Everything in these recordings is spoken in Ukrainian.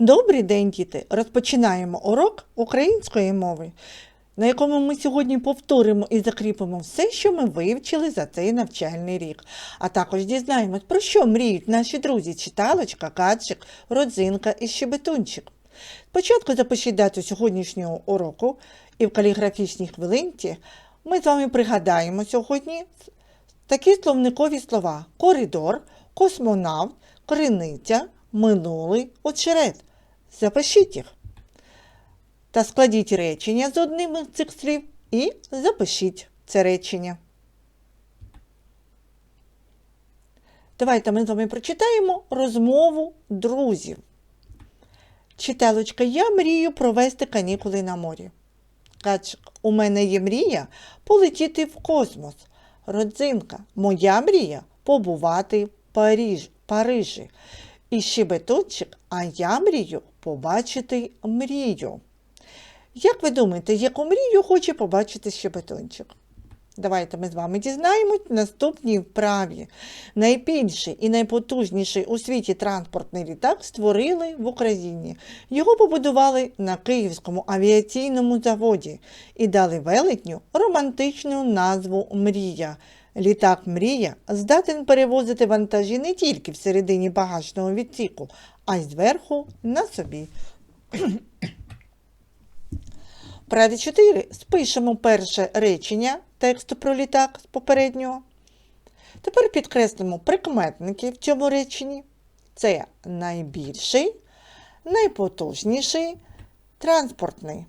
Добрий день, діти! Розпочинаємо урок української мови, на якому ми сьогодні повторимо і закріпимо все, що ми вивчили за цей навчальний рік. А також дізнаємось, про що мріють наші друзі читалочка, качик, родзинка і щебетунчик. Спочатку запишіть дату сьогоднішнього уроку і в каліграфічній хвилинці ми з вами пригадаємо сьогодні такі словникові слова: коридор, космонавт, криниця, минулий, очерет. Запишіть їх. Та складіть речення з одним із цих слів і запишіть це речення. Давайте ми з вами прочитаємо розмову друзів. Читалочка, я мрію провести канікули на морі. Качик, у мене є мрія полетіти в космос. Родзинка, моя мрія побувати в Париж, Парижі. І щебеточок, а я мрію побачити мрію. Як ви думаєте, яку мрію хоче побачити щебетончик? Давайте ми з вами дізнаємось наступній вправі. Найбільший і найпотужніший у світі транспортний літак створили в Україні. Його побудували на Київському авіаційному заводі і дали велетню романтичну назву Мрія. Літак Мрія здатен перевозити вантажі не тільки всередині багажного відсіку, а й зверху на собі. Праві 4. Спишемо перше речення тексту про літак з попереднього. Тепер підкреслимо прикметники в цьому реченні. Це найбільший, найпотужніший, транспортний.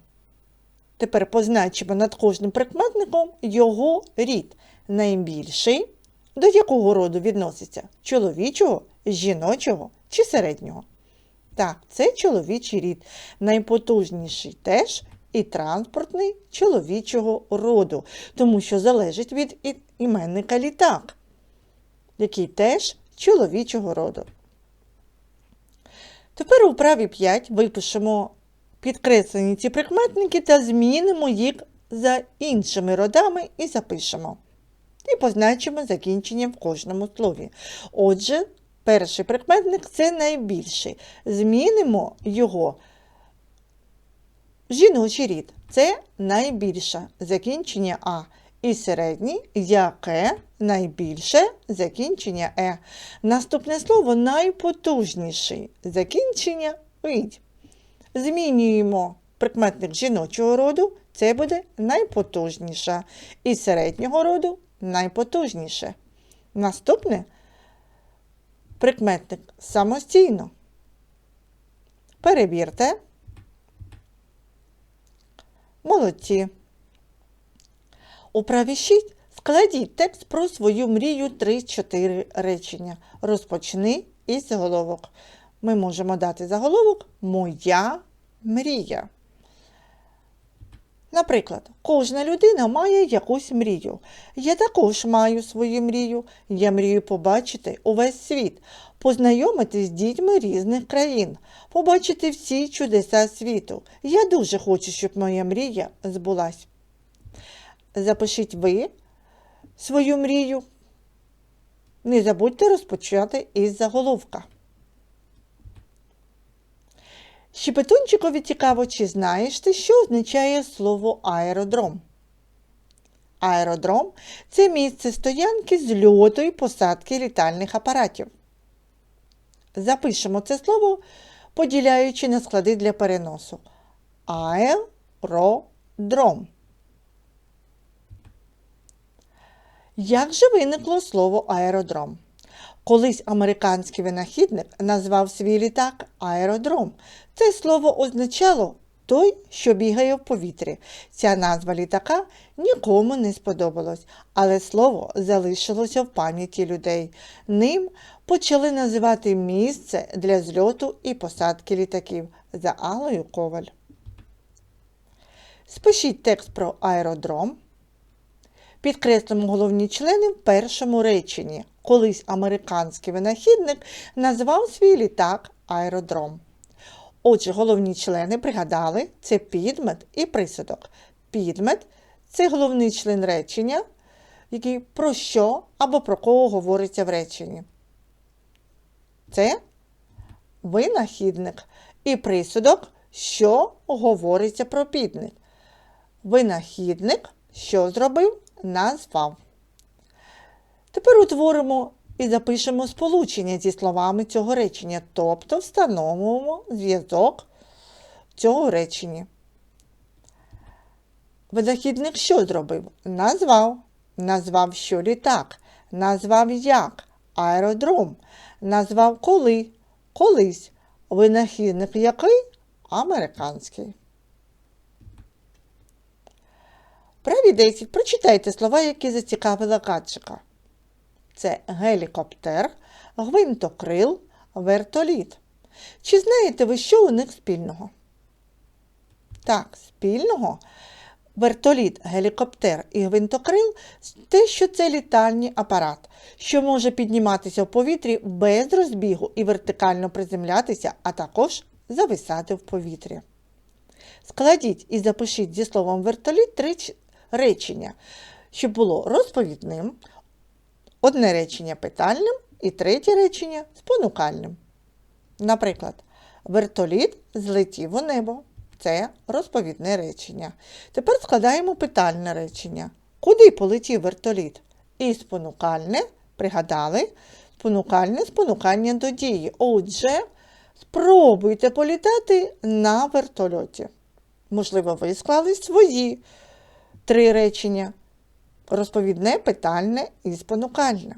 Тепер позначимо над кожним прикметником його рід. Найбільший, до якого роду відноситься? Чоловічого, жіночого чи середнього? Так, це чоловічий рід. Найпотужніший теж і транспортний чоловічого роду, тому що залежить від іменника літак, який теж чоловічого роду. Тепер у праві 5 випишемо підкреслені ці прикметники та змінимо їх за іншими родами і запишемо. І позначимо закінчення в кожному слові. Отже, перший прикметник це найбільший. Змінимо його жіночий рід. Це найбільше закінчення А. І середній яке найбільше закінчення Е. Наступне слово найпотужніший закінчення «ить». Змінюємо прикметник жіночого роду, це буде найпотужніша. І середнього роду найпотужніше. Наступне прикметник самостійно. Перевірте. Молодці. У праві 6 складіть текст про свою мрію 3-4 речення. Розпочни із заголовок. Ми можемо дати заголовок Моя мрія. Наприклад, кожна людина має якусь мрію. Я також маю свою мрію. Я мрію побачити увесь світ, познайомитись з дітьми різних країн, побачити всі чудеса світу. Я дуже хочу, щоб моя мрія збулась. Запишіть ви свою мрію. Не забудьте розпочати із заголовка. Щепетунчикові цікаво, чи знаєш ти, що означає слово аеродром? Аеродром це місце стоянки зльоту і посадки літальних апаратів. Запишемо це слово, поділяючи на склади для переносу. Аеродром. Як же виникло слово аеродром? Колись американський винахідник назвав свій літак аеродром. Це слово означало той, що бігає в повітрі. Ця назва літака нікому не сподобалась, але слово залишилося в пам'яті людей. Ним почали називати місце для зльоту і посадки літаків за Аллою Коваль. Спишіть текст про аеродром. Підкреслимо головні члени в першому реченні. Колись американський винахідник назвав свій літак аеродром. Отже, головні члени пригадали це підмет і присудок. Підмет це головний член речення, який про що або про кого говориться в реченні. Це винахідник і присудок, що говориться про підник. Винахідник, що зробив, назвав. Тепер утворимо і запишемо сполучення зі словами цього речення, тобто встановимо зв'язок цього речення. Винахідник що зробив? Назвав. Назвав що літак. Назвав як? Аеродром. Назвав коли? Колись. Винахідник який? Американський. Праві 10. Прочитайте слова, які зацікавили Катчика. Це гелікоптер, гвинтокрил, вертоліт. Чи знаєте ви, що у них спільного? Так, спільного вертоліт, гелікоптер і гвинтокрил те, що це літальний апарат, що може підніматися в повітрі без розбігу і вертикально приземлятися, а також зависати в повітрі. Складіть і запишіть зі словом вертоліт речення, щоб було розповідним, одне речення питальним і третє речення спонукальним. Наприклад, вертоліт злетів у небо. Це розповідне речення. Тепер складаємо питальне речення. Куди полетів вертоліт? І спонукальне, пригадали, спонукальне спонукання до дії. Отже, спробуйте політати на вертольоті. Можливо, ви склали свої три речення: розповідне, питальне і спонукальне.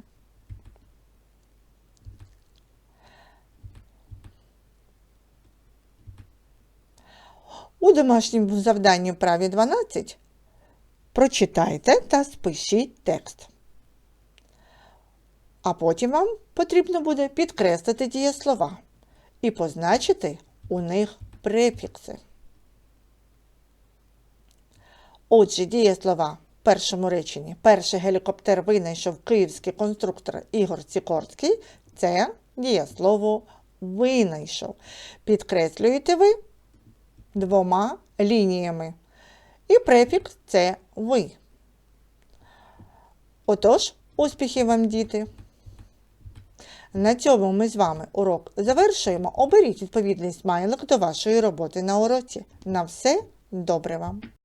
У домашньому завданні праві 12 прочитайте та спишіть текст. А потім вам потрібно буде підкреслити дієслова і позначити у них префікси. Отже, дієслова в першому реченні. Перший гелікоптер винайшов київський конструктор Ігор Сікорський. Це дієслово винайшов. Підкреслюєте ви двома лініями. І префікс це ви. Отож, успіхів вам, діти! На цьому ми з вами урок завершуємо. Оберіть відповідний смайлик до вашої роботи на уроці. На все добре вам!